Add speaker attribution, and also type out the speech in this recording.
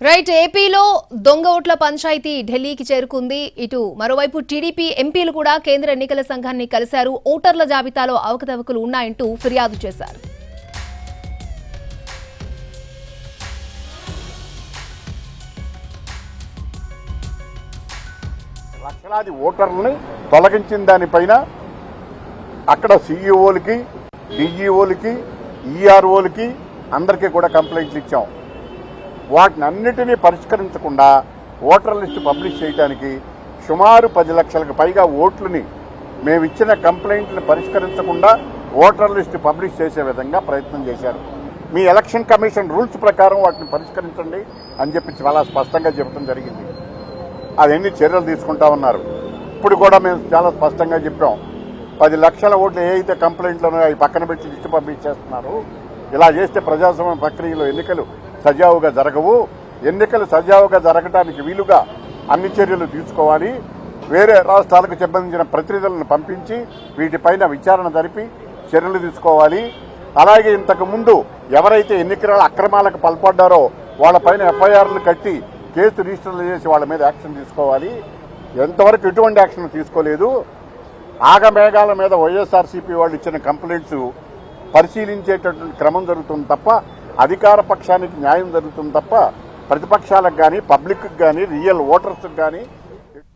Speaker 1: Right ఏపీలో దొంగ ఓట్ల పంచాయతీ ఢిల్లీకి చేరుకుంది. ఇటు మరోవైపు టీడీపీ ఎంపీలు కూడా కేంద్ర ఎన్నికల సంఘాన్ని కలిశారు. ఓటర్ల జాబితాలో అవకతవకలు ఉన్నాయంటూ ఫిర్యాదు చేశారు.
Speaker 2: లక్షలాది ఓటర్లని తొలగించిన దానిపైన అక్కడ సీఈఓలకి డీఈఓలకి ఈఆర్ఓలకి అందరికీ కూడా కంప్లైంట్లు ఇచ్చాం. వాటిని అన్నిటినీ పరిష్కరించకుండా ఓటర్ లిస్టు పబ్లిష్ చేయడానికి సుమారు పది లక్షలకు పైగా ఓట్లని మేము ఇచ్చిన కంప్లైంట్ని పరిష్కరించకుండా ఓటర్ లిస్టు పబ్లిష్ చేసే విధంగా ప్రయత్నం చేశారు. మీ ఎలక్షన్ కమిషన్ రూల్స్ ప్రకారం వాటిని పరిష్కరించండి అని చెప్పి చాలా స్పష్టంగా చెప్పడం జరిగింది. అవన్నీ చర్యలు తీసుకుంటా ఉన్నారు? ఇప్పుడు కూడా మేము చాలా స్పష్టంగా చెప్పాం. పది లక్షల ఓట్లు ఏ అయితే కంప్లైంట్లు అవి పక్కన పెట్టి లిస్టు పబ్లిష్ చేస్తున్నారు ఇలా చేస్తే ప్రజాస్వామ్య ప్రక్రియలో ఎన్నికలు సజావుగా జరగవు. ఎన్నికలు సజావుగా జరగడానికి వీలుగా అన్ని చర్యలు తీసుకోవాలి. వేరే రాష్ట్రాలకు సంబంధించిన ప్రతినిధులను పంపించి వీటిపైన విచారణ జరిపి చర్యలు తీసుకోవాలి. అలాగే ఇంతకుముందు ఎవరైతే ఎన్నికల అక్రమాలకు పాల్పడ్డారో వాళ్ళపైన ఎఫ్ఐఆర్లు కట్టి కేసు రిజిస్టర్లు చేసి వాళ్ళ మీద యాక్షన్ తీసుకోవాలి. ఎంతవరకు ఎటువంటి యాక్షన్ తీసుకోలేదు. ఆగమేఘాల మీద వైఎస్ఆర్సీపీ వాళ్ళు ఇచ్చిన కంప్లైంట్స్ పరిశీలించేటటువంటి క్రమం జరుగుతుంది తప్ప అధికార పక్షానికి న్యాయం జరుగుతుంది తప్ప ప్రతిపక్షాలకు కానీ పబ్లిక్ కానీ రియల్ ఓటర్స్కి కానీ